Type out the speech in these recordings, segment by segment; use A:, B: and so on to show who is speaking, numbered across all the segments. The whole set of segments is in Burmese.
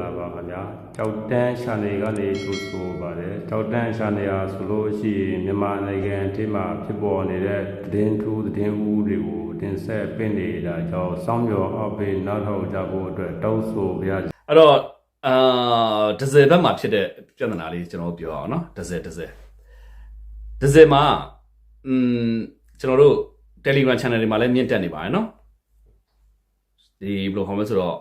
A: လာပါခင်ဗျာကြောက်တန်းရှာနေကနေသူဆိုပါတယ်ကြောက်တန်းရှာနေရဆိုလို့ရှိရင်မြန်မာနိုင်ငံအထိမှာဖြစ်ပေါ်နေတဲ့သတင်းထူးသတင်းဦးတွေကိုတင်ဆက်ပင့်နေတာကြောင့်စောင်းမြော်အောက်ပေးနောက်ထောက်ကြဖို့အတွက်တောင်းဆိုပါရစေ
B: အဲ့တော့အာဒဇယ်ဘက်မှာဖြစ်တဲ့ပြဿနာလေးကျွန်တော်တို့ပြောအောင်နော်ဒဇယ်ဒဇယ်ဒဇယ်မှာอืมကျွန်တော်တို့ Telegram channel တွေမှာလည်းမြင့်တက်နေပါတယ်နော်ဒီဘယ်လိုခေါ်မလဲဆိုတော့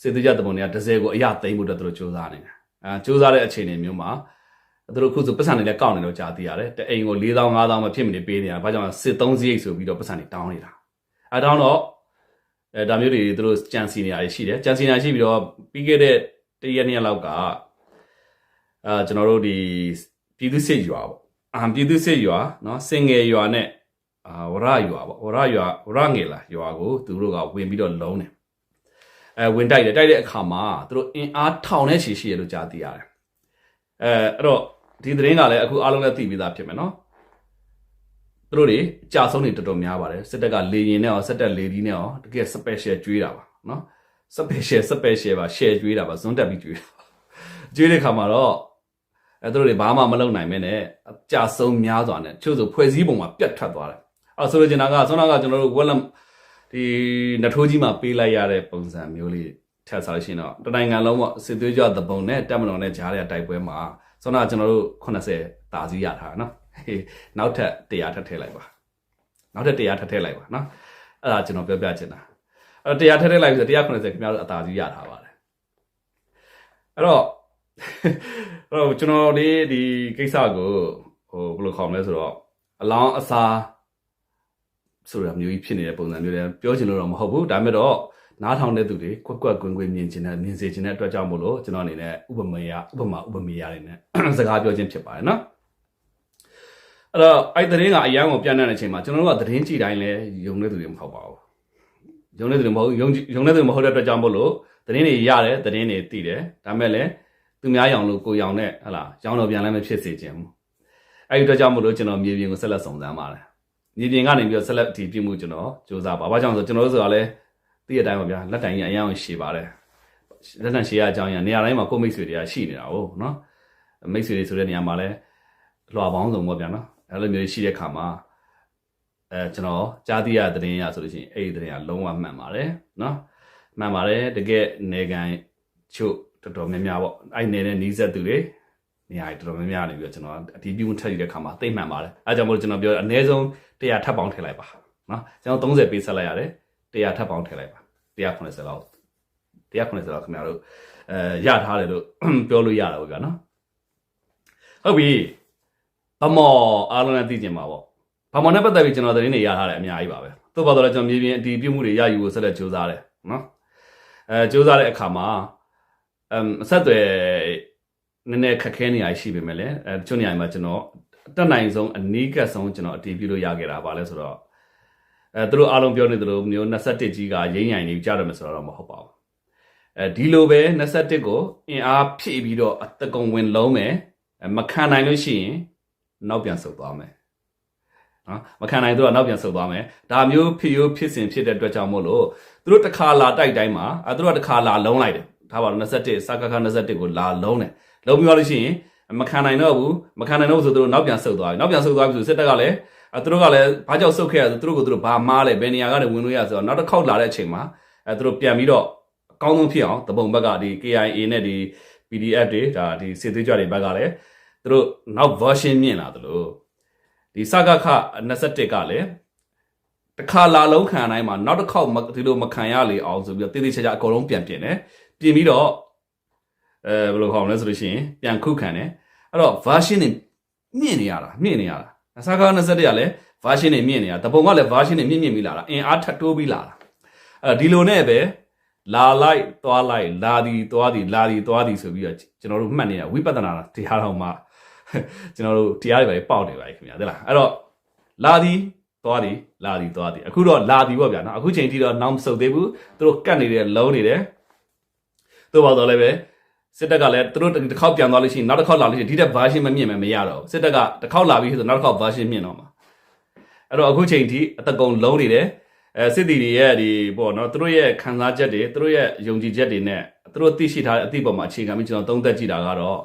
B: စေတကြတပုံတွေက30ကိုအရသိမ့်ဖို့အတွက်သူတို့စူးစမ်းနေတာအဲစူးစမ်းတဲ့အခြေအနေမျိုးမှာသူတို့ခုဆိုပတ်စံတွေလည်းကောက်နေလို့ကြားသိရတယ်တအိမ်ကို4000 5000မဖြစ်မနေပေးနေတာဘာကြောင့်စစ်3စီးရိတ်ဆိုပြီးတော့ပတ်စံတွေတောင်းနေတာအဲတောင်းတော့အဲဒါမျိုးတွေသူတို့ကြံစီနေရတယ်ရှိတယ်ကြံစီနေရှိပြီးတော့ပြီးခဲ့တဲ့တရက်နှစ်လောက်ကအဲကျွန်တော်တို့ဒီပြည်သူစစ်ရွာပေါ့အာပြည်သူစစ်ရွာနော်စင်ငယ်ရွာနဲ့အာဝရရွာပေါ့ဝရရွာဝရငယ်လာရွာကိုသူတို့ကဝင်ပြီးတော့လုံးတယ် အဲဝင်တိုက်တယ်တိုက်တဲ့အခါမှာသူတို့အင်အားထောင်နဲ့ချီရှိရလို့ကြားသိရတယ်အဲအဲ့တော့ဒီသတင်းကလည်းအခုအားလုံးလည်းသိပြီးသားဖြစ်မယ်နော်သူတို့တွေကြာဆုံးတွေတော်တော်များပါတယ်စစ်တပ်ကလေရင်နဲ့ရောစစ်တပ်လေဒီနဲ့ရောတကယ် special ကျွေးတာပါနော် special special ပါ share ကျွေးတာပါဇွန်းတက်ပြီးကျွေးတာကျွေးတဲ့ခါမှာတော့အဲသူတို့တွေဘာမှမလုပ်နိုင်မဲနဲ့ကြာဆုံးများစွာနဲ့ချို့ဆိုဖွဲ့စည်းပုံမှာပြတ်ထွက်သွားတယ်အဲဆိုလိုချင်တာကဆွမ်းနာကကျွန်တော်တို့ဝက်လက် ဒီနထိုးကြီးမှာပေးလိုက်ရတဲ့ပုံစံမျိုးလေးထပ်စားလို့ရှိရင်တော့တနိုင်ငံလုံးပေါ့စစ်သွေးကြွသဘုံနဲ့တက်မတော်နဲ့ကြားတဲ့တိုက်ပွဲမှာဆွမ်းနာကျွန်တော်တို့80တာစီရထားတာနော်ဟေးနောက်ထပ်100ထပ်ထည့်လိုက်ပါနောက်ထပ်100ထပ်ထည့်လိုက်ပါနော်အဲ့ဒါကျွန်တော်ပြောပြချင်တာအဲ့တော့100ထပ်ထည့်လိုက်ပြီဆို190ခင်ဗျားတို့အသာစီးရထားပါတယ်အဲ့တော့အဲ့တော့ကျွန်တော်ဒီဒီကိစ္စကိုဟိုဘယ်လိုခေါ်မလဲဆိုတော့အလောင်းအစား ဆိုတာမျိုးကြီးဖြစ်နေတဲ့ပုံစံမျိုးတွေပြောချင်လို့တော့မဟုတ်ဘူးဒါပေမဲ့တော့နားထောင်တဲ့သူတွေကွက်ကွက်ကွင်းကွင်းမြင်ချင်တဲ့မြင်စေချင်တဲ့အတွက်ကြောင့်မို့လို့ကျွန်တော်အနေနဲ့ဥပမာရဥပမာဥပမာရတွေနဲ့စကားပြောခြင်းဖြစ်ပါတယ်နော်အဲ့တော့အဲ့သတင်းကအရန်ကိုပြန့်နှံ့တဲ့အချိန်မှာကျွန်တော်တို့ကသတင်းကြည့်တိုင်းလဲယုံတဲ့သူတွေမဟုတ်ပါဘူးယုံတဲ့သူတွေမဟုတ်ဘူးယုံကြည်ယုံတဲ့သူမဟုတ်တဲ့အတွက်ကြောင့်မို့လို့သတင်းတွေရတယ်သတင်းတွေသိတယ်ဒါမဲ့လည်းသူများရောင်လို့ကိုရောင်နဲ့ဟလာရောင်တော့ပြန်လည်းမဖြစ်စေချင်ဘူးအဲ့ဒီအတွက်ကြောင့်မို့လို့ကျွန်တော်မြေပြင်ကိုဆက်လက်စုံစမ်းပါတယ် မြေပြင်ကနေပြီးတော့ဆက်လက်ဒီပြမှုကျွန်တော်စူးစမ်းပါဘာကြောင့်လဲဆိုကျွန်တော်တို့ဆိုတာလဲသိတဲ့အတိုင်းပါဗျာလက်တိုင်ကြီးအရန်ကိုရှည်ပါတယ်လက်တိုင်ရှည်ရအကြောင်းရနေရာတိုင်းမှာကိုမိတ်ဆွေတွေကရှိနေတာဟုတ်နော်မိတ်ဆွေတွေဆိုတဲ့နေရာမှာလဲလွှာပေါင်းစုံပေါ့ဗျာနော်အဲ့လိုမျိုးရှိတဲ့ခါမှာအဲကျွန်တော်ကြားသိရတဲ့သတင်းရဆိုလို့ရှိရင်အဲ့ဒီသတင်းကလုံးဝမှန်ပါတယ်နော်မှန်ပါတယ်တကယ်နေကန်ချို့တော်တော်များများပေါ့အဲ့နေတဲ့နီးစပ်သူတွေ နေရာတော်တော်များများနေပြီးတော့ကျွန်တော်အတီးပြုံးထက်ရတဲ့ခါမှာသိမှန်ပါတယ်အဲကြောင့်မို့လို့ကျွန်တော်ပြောအနည်းဆုံး100ထပ်ပေါင်းထည့်လိုက်ပါနော်ကျွန်တော်30ပေးဆက်လိုက်ရတယ်100ထပ်ပေါင်းထည့်လိုက်ပါ190လောက်190လောက်ခင်ဗျားတို့အဲရထားတယ်လို့ပြောလို့ရတာပေါ့ဗျာနော်ဟုတ်ပြီဗမော်အားလုံးလည်းသိကျင်ပါပေါ့ဗမော်နဲ့ပတ်သက်ပြီးကျွန်တော်သတင်းတွေရထားတယ်အများကြီးပါပဲသို့ပါတော့လည်းကျွန်တော်မြေပြင်အတီးပြုတ်မှုတွေရယူဖို့ဆက်လက်ကြိုးစားတယ်နော်အဲကြိုးစားတဲ့အခါမှာအမ်အဆက်အသွယ် နည်းနည်းခက်ခဲနေရရှိပေမဲ့လည်းအဲတချို့နေရာမှာကျွန်တော်အတက်နိုင်ဆုံးအနီးကပ်ဆုံးကျွန်တော်အတီးပြုတ်လို့ရခဲ့တာပါလဲဆိုတော့အဲသူတို့အားလုံးပြောနေသလိုမျိုး21ကြီးကရိမ့်ရိုင်နေကြတယ်မဆိုတော့မဟုတ်ပါဘူးအဲဒီလိုပဲ21ကိုအင်အားဖြည့်ပြီးတော့အတကုံဝင်လုံးမယ်အဲမခံနိုင်လို့ရှိရင်နောက်ပြန်ဆုတ်သွားမယ်နော်မခံနိုင်သူကနောက်ပြန်ဆုတ်သွားမယ်ဒါမျိုးဖြစ်ရိုးဖြစ်စဉ်ဖြစ်တဲ့အတွက်ကြောင့်မို့လို့သူတို့တစ်ခါလာတိုက်တိုင်းမှာအဲသူတို့ကတစ်ခါလာလုံးလိုက်တယ်ဒါပါတော့21စကခ21ကိုလာလုံးတယ် လုံးပြီးသွားလို့ရှိရင်မခံနိုင်တော့ဘူးမခံနိုင်တော့ဘူးဆိုသူတို့နောက်ပြန်ဆုတ်သွားပြီနောက်ပြန်ဆုတ်သွားပြီဆိုစစ်တပ်ကလည်းအဲသူတို့ကလည်းဘာကြောင့်ဆုတ်ခဲ့ရလဲသူတို့ကသူတို့ဘာမားလဲဘယ်နေရာကနေဝင်လို့ရဆိုတော့နောက်တစ်ခေါက်လာတဲ့အချိန်မှာအဲသူတို့ပြန်ပြီးတော့အကောင်းဆုံးဖြစ်အောင်တပုံဘက်ကဒီ KIA နဲ့ဒီ PDF တွေဒါဒီစစ်သွေးကြွတွေဘက်ကလည်းသူတို့နောက် version မြင်လာသလိုဒီစကခ21ကလည်းတစ်ခါလာလုံးခံတိုင်းမှာနောက်တစ်ခေါက်မဒီလိုမခံရလေအောင်ဆိုပြီးတော့တေးသေးချာချာအကုန်လုံးပြန်ပြင်တယ်ပြင်ပြီးတော့ အဲဘယ်လိုခေါ်မလဲဆိုလို့ရှိရင်ပြန်ခုခံတယ်အဲ့တော့ version တွေမြင့်နေရတာမြင့်နေရတာစကခ21ကလည်း version တွေမြင့်နေရတပုံကလည်း version တွေမြင့်မြင့်ပြီးလာတာအင်အားထပ်တိုးပြီးလာတာအဲ့ဒီလိုနဲ့ပဲလာလိုက်သွားလိုက်လာသည်သွားသည်လာသည်သွားသည်ဆိုပြီးတော့ကျွန်တော်တို့မှတ်နေတာဝိပဿနာတရားတော်မှာကျွန်တော်တို့တရားတွေပဲပေါက်နေပါပြီခင်ဗျာသိလားအဲ့တော့လာသည်သွားသည်လာသည်သွားသည်အခုတော့လာသည်ပေါ့ဗျာနော်အခုချိန်ထိတော့နောက်မဆုတ်သေးဘူးသူတို့ကတ်နေတယ်လုံးနေတယ်သို့ပါတော့လည်းပဲ စစ်တပ်ကလည်းသူတို့တစ်ခေါက်ပြန်သွားလို့ရှိရင်နောက်တစ်ခေါက်လာလို့ရှိရင်ဒီတက် version မမြင့်မယ်မရတော့ဘူးစစ်တပ်ကတစ်ခေါက်လာပြီးဆိုနောက်တစ်ခေါက် version မြင့်တော့မှာအဲ့တော့အခုချိန်ထိအတကုံလုံးနေတယ်အဲစစ်တီတွေရဲ့ဒီပေါ့နော်သူတို့ရဲ့ခံစားချက်တွေသူတို့ရဲ့ယုံကြည်ချက်တွေနဲ့အတသူတို့သိရှိထားတဲ့အသိပေါ်မှာအခြေခံပြီးကျွန်တော်သုံးသပ်ကြည့်တာကတော့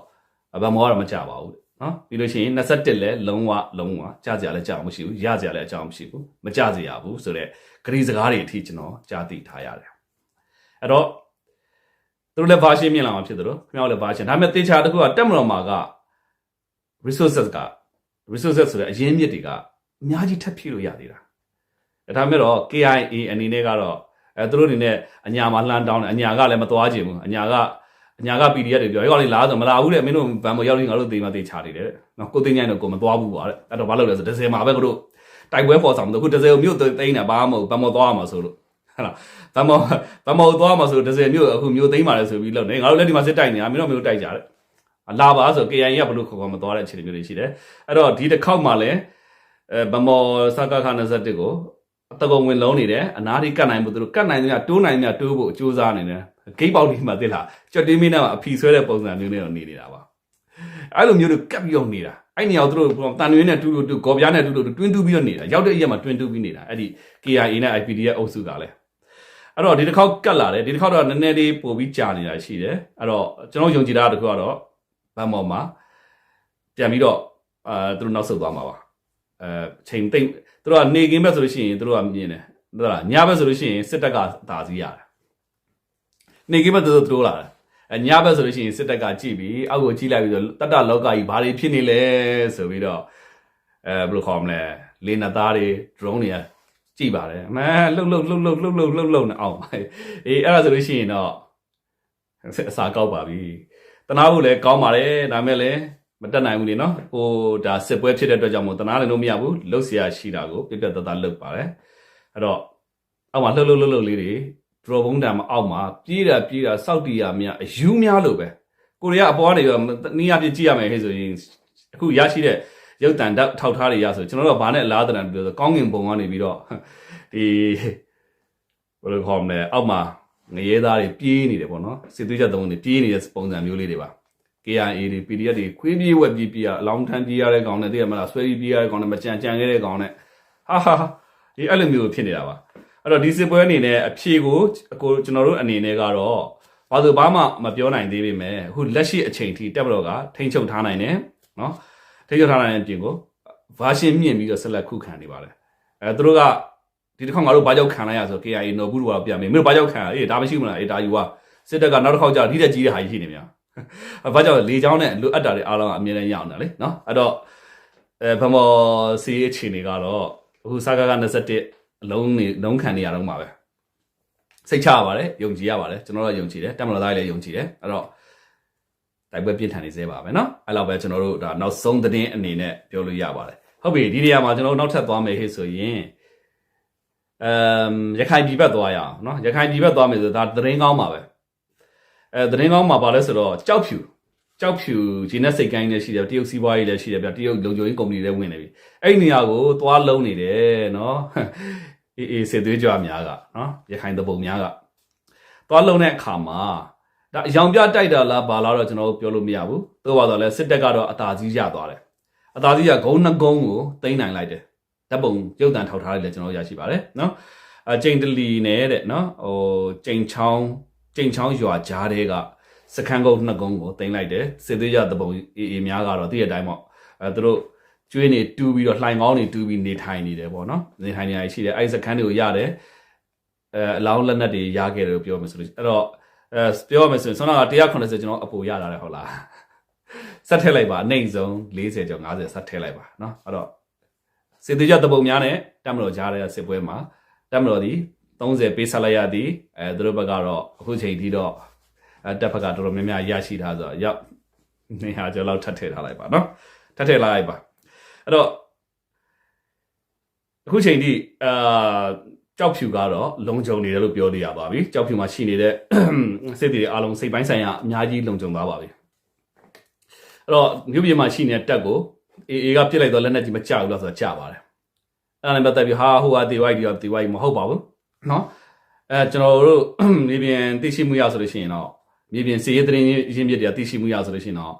B: ဗမောကတော့မကြပါဘူးနော်ပြီးလို့ရှိရင်21လဲလုံးဝလုံးဝကြစရာလည်းကြောက်မရှိဘူးရစရာလည်းအကြောင်းမရှိဘူးမကြစရာဘူးဆိုတော့ဂရီစကားတွေအထိကျွန်တော်ကြားသိထားရတယ်အဲ့တော့ သူတို့လည်းဘာရှင်းမြင်လာမှာဖြစ်တယ်လို့ခင်ဗျားတို့လည်းဘာရှင်းဒါပေမဲ့တေချာတစ်ခုကတက်မတော်မှာက resources က resources ဆိုတဲ့အရင်းမြစ်တွေကအများကြီးထပ်ဖြည့်လို့ရသေးတာဒါပေမဲ့တော့ KIA အနေနဲ့ကတော့အဲသူတို့အနေနဲ့အညာမှာလှမ်းတောင်းတယ်အညာကလည်းမသွားချင်ဘူးအညာကအညာက PDF တွေပြောရောက်လေလားဆိုမလာဘူးတဲ့မင်းတို့ဗန်မရောက်ရင်ငါတို့တေးမတေးချနေတယ်နော်ကိုသိညိုင်းတော့ကိုမသွားဘူးပါတဲ့အဲ့တော့ဘာလုပ်လဲဆိုဒဇယ်မှာပဲကိုတို့တိုက်ပွဲပေါ်ဆောင်တယ်ခုဒဇယ်မြို့သိမ်းတာဘာမှမဟုတ်ဗန်မသွားမှာဆိုလို့ ဟဲ့လားဗန်မဗန်မသွားမှာဆိုဒဇယ်မြို့အခုမြို့သိမ်းပါလေဆိုပြီးလုပ်နေငါတို့လည်းဒီမှာစစ်တိုက်နေတာမင်းတို့မျိုးတိုက်ကြတယ်လာပါဆို KIA ကဘလို့ခေါ်ခေါ်မသွားတဲ့အခြေအနေမျိုးတွေရှိတယ်အဲ့တော့ဒီတစ်ခေါက်မှလည်းအဲဗမောစကားခါ21ကိုအတကုံဝင်လုံးနေတယ်အနားဒီကတ်နိုင်ဖို့သူတို့ကတ်နိုင်တယ်တိုးနိုင်တယ်တိုးဖို့အကျိုးစားနေတယ်ဂိတ်ပေါက်ဒီမှာသိလားကြွတ်တင်းမင်းနဲ့အဖီဆွဲတဲ့ပုံစံမျိုးနဲ့တော့နေနေတာပါအဲ့လိုမျိုးတွေကပ်ပြီးတော့နေတာအဲ့နေရာကိုသူတို့တန်ရွေးနဲ့တူတူတူဂေါ်ပြားနဲ့တူတူတွင်းတူးပြီးတော့နေတာရောက်တဲ့အရက်မှာတွင်းတူးပြီးနေတာအဲ့ဒီ KIA နဲ့ IPD ရဲ့အုပ်စုကလည်း အဲ့တော့ဒီတစ်ခေါက်ကတ်လာတယ်ဒီတစ်ခေါက်တော့နည်းနည်းလေးပို့ပြီးကြာနေတာရှိတယ်အဲ့တော့ကျွန်တော်ယုံကြည်တာတစ်ခုကတော့ဗန်မော်မှာပြန်ပြီးတော့အာသူတို့နောက်ဆုတ်သွားမှာပါအဲချိန်သိမ့်သူတို့ကနေကင်းဘက်ဆိုလို့ရှိရင်သူတို့ကမြင်တယ်ဟုတ်လားညဘက်ဆိုလို့ရှိရင်စစ်တပ်ကသာစီရတယ်နေကင်းဘက်သူတို့တိုးလာတယ်အညဘက်ဆိုလို့ရှိရင်စစ်တပ်ကကြည့်ပြီးအောက်ကိုကြည့်လိုက်ပြီးတော့တတလောကကြီးဘာတွေဖြစ်နေလဲဆိုပြီးတော့အဲဘယ်လိုခေါ်မလဲလေနသားတွေ drone တွေက ကြည့်ပါတယ်အမှန်လှုပ်လှုပ်လှုပ်လှုပ်လှုပ်လှုပ်လှုပ်လှုပ်နေအောင်အေးအဲ့ဒါဆိုလို့ရှိရင်တော့အစာကောက်ပါပြီတနာဖို့လည်းကောင်းပါတယ်ဒါမဲ့လည်းမတက်နိုင်ဘူးလေနော်ဟိုဒါစစ်ပွဲဖြစ်တဲ့အတွက်ကြောင့်မို့တနာလည်းလို့မရဘူးလှုပ်เสียရှိတာကိုပြပြတတ်တလှုပ်ပါတယ်အဲ့တော့အောက်မှာလှုပ်လှုပ်လှုပ်လှုပ်လေးတွေဒရောဘုံတံမအောက်မှာပြေးတာပြေးတာစောက်တီရများအယူများလို့ပဲကိုရီးယားအပေါ်ကနေပြီးနီးရပြကြည့်ရမယ်ဟဲ့ဆိုရင်အခုရရှိတဲ့ ရုပ်တံထောက်ထားတွေရဆိုကျွန်တော်တို့ကဘာနဲ့အလားတန်ပြောဆိုကောင်းကင်ဘုံကနေပြီးတော့ဒီဘယ်လိုခေါ်မလဲအောက်မှာငရဲသားတွေပြေးနေတယ်ပေါ့နော်စစ်သွေးချက်သုံးတွေပြေးနေတဲ့ပုံစံမျိုးလေးတွေပါ KIA တွေ PDF တွေခွေးပြေးဝက်ပြေးပြေးအလောင်းထမ်းပြေးရတဲ့ကောင်နဲ့သိရမလားဆွဲပြီးပြေးရတဲ့ကောင်နဲ့မကြံကြံခဲ့တဲ့ကောင်နဲ့ဟာဟာဒီအဲ့လိုမျိုးဖြစ်နေတာပါအဲ့တော့ဒီစစ်ပွဲအနေနဲ့အဖြေကိုကိုကျွန်တော်တို့အနေနဲ့ကတော့ဘာလို့ဘာမှမပြောနိုင်သေးပေမဲ့အခုလက်ရှိအချိန်ထိတက်မတော်ကထိန်းချုပ်ထားနိုင်တယ်နော် ထိန်းချုပ်ထားနိုင်တဲ့အပြင်ကိုဗာရှင်မြင့်ပြီးတော့ဆက်လက်ခုခံနေပါတယ်အဲသူတို့ကဒီတစ်ခေါက်ငါတို့ဘာကြောင့်ခံလိုက်ရဆို KIA နော်ဘူးတို့ကပြန်မယ်မင်းတို့ဘာကြောင့်ခံရအေးဒါမရှိမလားအေးဒါယူကစစ်တပ်ကနောက်တစ်ခေါက်ကြာဒီတက်ကြီးတဲ့ဟာကြီးရှိနေများဘာကြောင့်လေချောင်းနဲ့လိုအပ်တာတွေအားလုံးကအမြဲတမ်းရအောင်တယ်လေနော်အဲ့တော့အဲဗမောစီအခြေအနေကတော့အခုစကားက21အလုံးနေလုံးခံနေရတော့မှာပဲစိတ်ချရပါတယ်ယုံကြည်ရပါတယ်ကျွန်တော်တို့ယုံကြည်တယ်တက်မတော်သားလည်းယုံကြည်တယ်အဲ့တော့ တိုက်ပွဲပြင်းထန်နေသေးပါပဲเนาะအဲ့လောက်ပဲကျွန်တော်တို့ဒါနောက်ဆုံးသတင်းအနေနဲ့ပြောလို့ရပါတယ်ဟုတ်ပြီဒီနေရာမှာကျွန်တော်တို့နောက်ထပ်သွားမယ်ဟဲ့ဆိုရင်အမ်ရခိုင်ပြည်ဘက်သွားရအောင်เนาะရခိုင်ပြည်ဘက်သွားမယ်ဆိုဒါသတင်းကောင်းပါပဲအဲသတင်းကောင်းမှာပါလဲဆိုတော့ကြောက်ဖြူကြောက်ဖြူဂျင်းနဲ့စိတ်ကိုင်းလည်းရှိတယ်တရုတ်စီးပွားရေးလည်းရှိတယ်ဗျတရုတ်လုံခြုံရေးကုမ္ပဏီလည်းဝင်နေပြီအဲ့ဒီနေရာကိုသွားလုံးနေတယ်เนาะအေးအေးစစ်သွေးကြွများကเนาะရခိုင်တပုံများကသွားလုံးတဲ့အခါမှာ ဒါအယောင်ပြတိုက်တာလားဘာလားတော့ကျွန်တော်တို့ပြောလို့မရဘူးသို့ပါတော့လဲစစ်တပ်ကတော့အသာကြီးရသွားတယ်အသာကြီးကဂုံးနှဂုံးကိုတိမ့်နိုင်လိုက်တယ်ဓာတ်ပုံရုပ်တံထောက်ထားလိုက်လဲကျွန်တော်ရရှိပါတယ်နော်အကျိန်တလီနဲ့တဲ့နော်ဟိုကျိန်ချောင်းကျိန်ချောင်းရွာကြားတဲ့ကစခန်းကုန်းနှစ်ကုန်းကိုတင်လိုက်တယ်စစ်သေးရတပုံအေအေများကတော့တည့်ရတိုင်းပေါ့အဲသူတို့ကျွေးနေတူးပြီးတော့လှိုင်ကောင်းနေတူးပြီးနေထိုင်နေတယ်ပေါ့နော်နေထိုင်နေရရှိတယ်အဲစခန်းတွေကိုရတယ်အဲအလောင်းလက်နက်တွေရခဲ့တယ်လို့ပြောမယ်ဆိုလို့အဲ့တော့ အဲပြောမှဆိုရင်ဆွမ်းနာက180ကျွန်တော်အပူရတာတယ်ဟုတ်လားဆက်ထည့်လိုက်ပါအနှိမ့်ဆုံး40ကျော်50ဆက်ထည့်လိုက်ပါเนาะအဲ့တော့စစ်သေးကြတပုံများနဲ့တက်မလို့ကြားတဲ့စစ်ပွဲမှာတက်မလို့ဒီ30ပေးဆက်လိုက်ရသည်အဲသူတို့ဘက်ကတော့အခုချိန်ထိတော့အဲတက်ဘက်ကတော်တော်များများရရှိထားဆိုတော့ရောက်နေဟာကျော်လောက်ထပ်ထည့်ထားလိုက်ပါเนาะထပ်ထည့်လိုက်ပါအဲ့တော့အခုချိန်ထိအာ ကြောက်ဖြူကတော့လုံခြုံနေတယ်လို့ပြောလို့ရပါပြီကြောက်ဖြူမှာရှိနေတဲ့စစ်တီတွေအားလုံးစိတ်ပိုင်းဆိုင်ရာအများကြီးလုံခြုံသွားပါပြီအဲ့တော့မြို့ပြင်မှာရှိနေတဲ့တပ်ကိုအေအေကပြစ်လိုက်တော့လက်နက်ကြီးမကြောက်ဘူးလားဆိုတော့ကြာပါတယ်အဲ့ဒါနဲ့ပတ်သက်ပြီးဟာဟိုဟာတေဝိုက်ဒီဟာတေဝိုက်မဟုတ်ပါဘူးနော်အဲကျွန်တော်တို့မြေပြင်သိရှိမှုရဆိုလို့ရှိရင်တော့မြေပြင်စီရေးသတင်းရင်းမြစ်တွေသိရှိမှုရဆိုလို့ရှိရင်တော့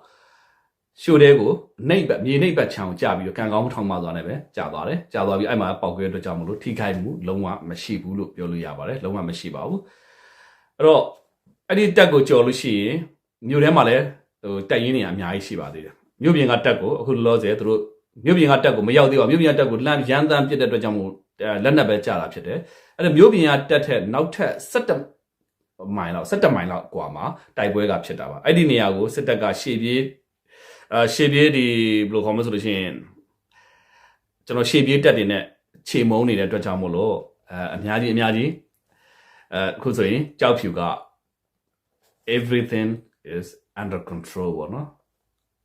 B: ရှိုတဲကိုနှိပ်ဘက်မြေနှိပ်ဘက်ခြံကိုကြာပြီးတော့ကံကောင်းထောင်မသွားနဲ့ပဲကြာသွားတယ်ကြာသွားပြီးအဲ့မှာပေါက်ကွဲအတွက်ကြောင့်မလို့ထိခိုက်မှုလုံးဝမရှိဘူးလို့ပြောလို့ရပါတယ်လုံးဝမရှိပါဘူးအဲ့တော့ အဲ့ဒီတက်ကိုကြော်လို့ရှိရင်မြို့ထဲမှာလည်းဟိုတက်ရင်းနေအများကြီးရှိပါသေးတယ်မြို့ပြင်ကတက်ကိုအခုလောလောဆယ်သူတို့မြို့ပြင်ကတက်ကိုမရောက်သေးပါဘူးမြို့ပြင်ကတက်ကိုလမ်းရမ်းတမ်းပြစ်တဲ့အတွက်ကြောင့်မို့အဲလက်နက်ပဲကြာတာဖြစ်တယ်အဲ့ဒါမြို့ပြင်ကတက်ထက်နောက်ထပ်17မိုင်လောက်17မိုင်လောက်กว่าမှာတိုက်ပွဲကဖြစ်တာပါအဲ့ဒီနေရာကိုစစ်တပ်ကရှေ့ပြေး အာရှေ့ပြေးဒီဘယ်လိုခေါ်မလဲဆိုလို့ရှိရင်ကျွန်တော်ရှေ့ပြေးတက်တင်နဲ့ခြေမုံနေတဲ့အတွက်ကြောင့်မို့လို့အဲအများကြီးအများကြီးအဲအခုဆိုရင်ကြောက်ဖြူက everything is under control ပေါ့နော်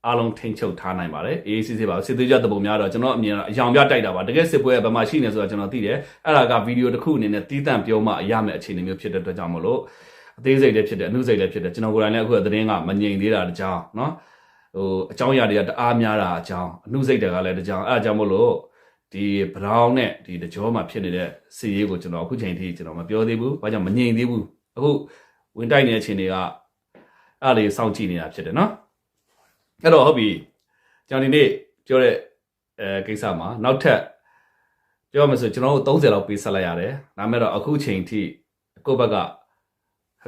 B: အားလုံးထိန်းချုပ်ထားနိုင်ပါတယ်အေးစစ်စစ်ပါစစ်သေးကြတပုံများတော့ကျွန်တော်အမြင်အယောင်ပြတိုက်တာပါတကယ်စစ်ပွဲကဘယ်မှာရှိနေဆိုတော့ကျွန်တော်သိတယ်အဲ့ဒါကဗီဒီယိုတစ်ခုအနေနဲ့တီးတန့်ပြောမှအရမယ့်အခြေအနေမျိုးဖြစ်တဲ့အတွက်ကြောင့်မလို့အသေးစိတ်လည်းဖြစ်တယ်အမှုစိတ်လည်းဖြစ်တယ်ကျွန်တော်ကိုယ်တိုင်လည်းအခုသတင်းကမငြိမ်သေးတာတကြောင်နော် ဟိုအကြောင်းအရာတွေကတအားများတာအကြောင်းအမှုစိတ်တွေကလည်းတကြောင်အဲ့အကြောင်းမလို့ဒီဘရောင်းနဲ့ဒီတကြောမှာဖြစ်နေတဲ့စီရေးကိုကျွန်တော်အခုချိန်ထိကျွန်တော်မပြောသေးဘူးဘာကြောင့်မငြိမ်သေးဘူးအခုဝင်တိုက်နေတဲ့အခြေအနေကအဲ့လေးစောင့်ကြည့်နေတာဖြစ်တယ်နော်အဲ့တော့ဟုတ်ပြီကျွန်တော်ဒီနေ့ပြောတဲ့အဲကိစ္စမှာနောက်ထပ်ပြောရမယ်ဆိုကျွန်တော်တို့30လောက်ပေးဆက်လိုက်ရတယ်ဒါမဲ့တော့အခုချိန်ထိကိုယ့်ဘက်က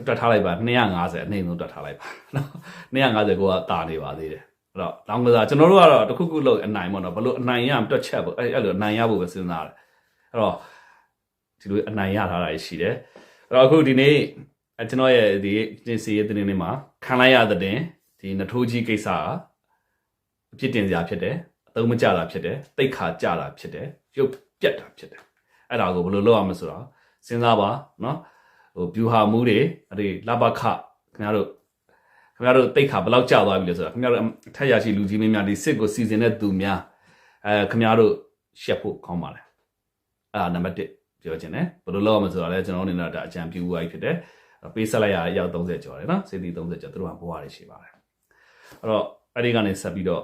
B: တွက်ထားလိုက်ပါ250အနှိမ့်ဆုံးတွက်ထားလိုက်ပါနော်250ကိုကတာနေပါသေးတယ်အဲ့တော့လောင်းကစားကျွန်တော်တို့ကတော့တစ်ခုခုလို့အနိုင်ပေါ့နော်ဘလို့အနိုင်ရတွက်ချက်ပေါ့အဲ့အဲ့လိုအနိုင်ရဖို့ပဲစဉ်းစားတယ်အဲ့တော့ဒီလိုအနိုင်ရထားတာရှိတယ်အဲ့တော့အခုဒီနေ့အဲကျွန်တော်ရဲ့ဒီတင်စီရဲ့တင်နေမှာခံလိုက်ရတဲ့တင်ဒီနထိုးကြီးကိစ္စကအဖြစ်တင်စရာဖြစ်တယ်အသုံးမကျတာဖြစ်တယ်တိတ်ခါကျတာဖြစ်တယ်ရုပ်ပြက်တာဖြစ်တယ်အဲ့ဒါကိုဘယ်လိုလုပ်ရမလဲဆိုတော့စဉ်းစားပါနော် ဟိုဗျူဟာမူးတွေအဲ့ဒီလဘခခင်ဗျားတို့ခင်ဗျားတို့တိတ်ခါဘယ်လောက်ကျသွားပြီလဲဆိုတော့ခင်ဗျားတို့အထက်ရရှိလူကြီးမင်းများဒီစစ်ကိုစီစဉ်တဲ့သူများအဲခင်ဗျားတို့ရှက်ဖို့ကောင်းပါလေအဲ့ဒါနံပါတ်1ပြောချင်တယ်ဘယ်လိုလုပ်ရမလဲဆိုတော့လဲကျွန်တော်အနေနဲ့ဒါအကြံပြုဝိုင်းဖြစ်တယ်ပေးဆက်လိုက်ရအယောက်30ကျော်တယ်နော်စေတီ30ကျော်သူတို့ကဘွားတွေရှိပါတယ်အဲ့တော့အဲ့ဒီကနေဆက်ပြီးတော့